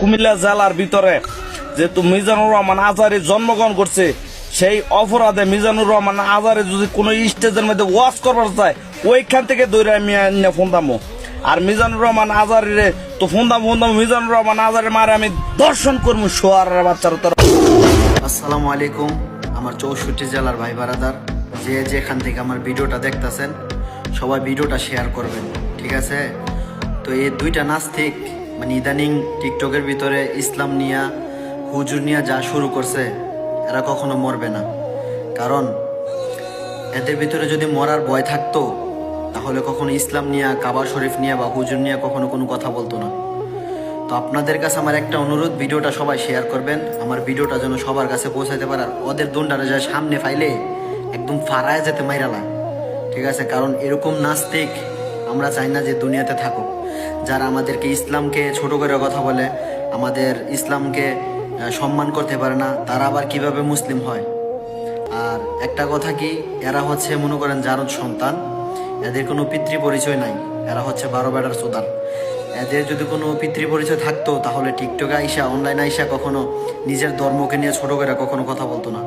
কুমিল্লা জেলার ভিতরে যেহেতু মিজানুর রহমান আজারি জন্মগ্রহণ করছে, সেই অপরাধে মিজানুর রহমান আজারে যদি কোনো স্টেজের মধ্যে ওয়াশ করবার চায়, ওইখান থেকে দৌড়ে আমি ফোন দামো। আর মিজানুর রহমান আজারিরে তো ফোন দাম ফোন দাম, মিজানুর রহমান আজারে মারে আমি দর্শন করব শোয়ার বাচ্চার তোর আসসালামু আলাইকুম, আমার চৌষট্টি জেলার ভাই বারাদার। যে যেখান থেকে আমার ভিডিওটা দেখতাছেন, সবাই ভিডিওটা শেয়ার করবেন, ঠিক আছে? তো এই দুইটা নাস্তিক মানে ইদানিং টিকটকের ভিতরে ইসলাম নিয়া, হুজুর নিয়া যা শুরু করছে, এরা কখনো মরবে না। কারণ, এদের ভিতরে যদি মরার ভয় থাকতো, তাহলে কখনো ইসলাম নিয়া, কাবা শরীফ নিয়া বা হুজুর নিয়া কখনো কোনো কথা বলতো না। তো আপনাদের কাছে আমার একটা অনুরোধ, ভিডিওটা সবাই শেয়ার করবেন। আমার ভিডিওটা যেন সবার কাছে পৌঁছাতে পারে আর ওদের দুন্ডারে যা সামনে ফাইলে একদম ফারায় যেতে মাইরালা ঠিক আছে, কারণ এরকম নাস্তিক আমরা চাই না যে দুনিয়াতে থাকুক। যারা আমাদেরকে ইসলামকে ছোট করে কথা বলে, আমাদের ইসলামকে সম্মান করতে পারে না, তারা আবার কীভাবে মুসলিম হয়? আর একটা কথা কি, এরা হচ্ছে, মনে করেন, জারদ সন্তান। এদের কোনো পিতৃ পরিচয় নাই। এরা হচ্ছে বারো বেড়ার সুদার। এদের যদি কোনো পিতৃ পরিচয় থাকতো, তাহলে টিকটকে আইসা অনলাইন আইসা কখনো নিজের ধর্মকে নিয়ে ছোট করে কখনো কথা বলতো না।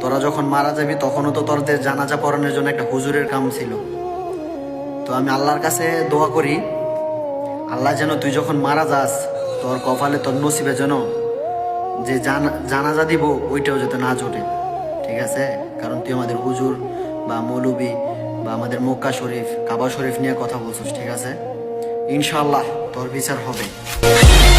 তোরা যখন মারা যাবি, তখনও তো তোরদের জানাজা পড়ানোর জন্য একটা হুজুরের কাম ছিল। তো আমি আল্লাহর কাছে দোয়া করি, আল্লাহ যেন তুই যখন মারা যাস, তোর কপালে তোর নসিবে যেন যে জানা- জানাজা দিব, ওইটাও যাতে না জোটে। ঠিক আছে? কারণ তুই আমাদের হুজুর বা মৌলবি বা আমাদের মক্কা শরীফ, কাবা শরীফ নিয়ে কথা বলছিস, ঠিক আছে? ইনশাল্লাহ তোর বিচার হবে।